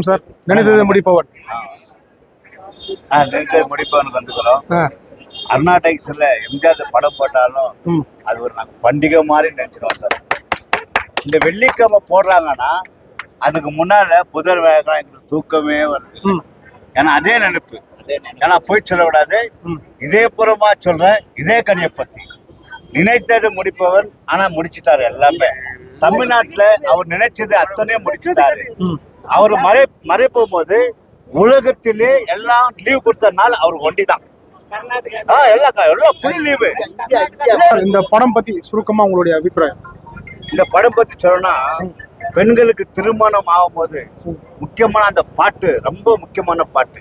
ம் சார். நினைத்தது முடிப்பவன் நிறுத்த முடிப்பவனுக்கு வந்துக்கிறோம். ஆ. அருணாடெக்ஸ்ல எம்ஜிஆர் படம் போட்டாலும் அது ஒரு நாங்கள் பண்டிகை மாதிரி நினைச்சிருவோம் சார். இந்த வெள்ளிக்கிழமை போடுறாங்கன்னா அதுக்கு முன்னால புதன் வேகம் எங்களுக்கு தூக்கமே வருது. ஏன்னா அதே நினைப்பு. ஏன்னா போய் சொல்லக்கூடாது. இதே புறமா சொல்றேன் இதே கனியை பத்தி. நினைத்தது முடிப்பவன் ஆனா முடிச்சிட்டாரு எல்லாமே. தமிழ்நாட்டுல அவர் நினைச்சது அத்தனையும் முடிச்சிட்டாரு. அவர் மறை மறைப்பும் போது உலகத்திலே எல்லாம் லீவ் கொடுத்தனால அவர் ஒண்டிதான் ஆ எல்லாம் க- எல்லாம் ஃபுல் லீவு இந்த படம் பத்தி சுருக்கமா உங்களுடைய அபிப்பிராயம்? இந்த படம் பத்தி சொல்லணும்னா பெண்களுக்கு திருமணம் ஆகும்போது முக்கியமான அந்த பாட்டு ரொம்ப முக்கியமான பாட்டு.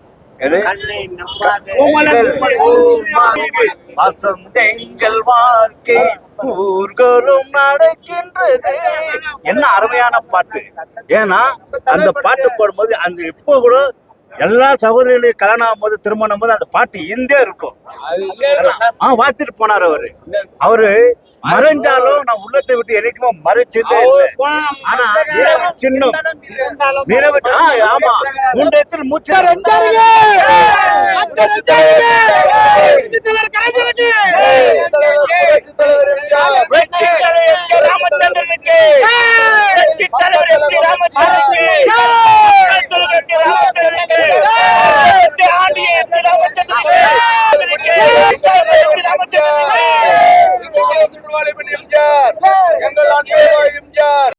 வசந்தெங்கள் வாழ்க்கை ஊர்கோலும் நடக்கின்றது. என்ன அருமையான பாட்டு. ஏன்னா அந்த பாட்டு போடும்போது அந்த இப்போ கூட எல்லா சகோதரிகளையும் கல்யாணம் போது திருமணம் போது அந்த பாட்டு இந்தே இருக்கும் ஆ வாத்திட்டு போனார் அவரு அவரு மறைஞ்சாலும் நான் உள்ளத்தை விட்டு என்னைக்குமே மறைச்சதே ஆனா இரவு சின்னம் நிலவு ஆமா மூன்றத்தில் மூச்சு ராமச்சந்திரனுக்கு தலைவர் ராமச்சந்திரனுக்கு எங்கள் ஆண்டு எம்ஜிஆர்.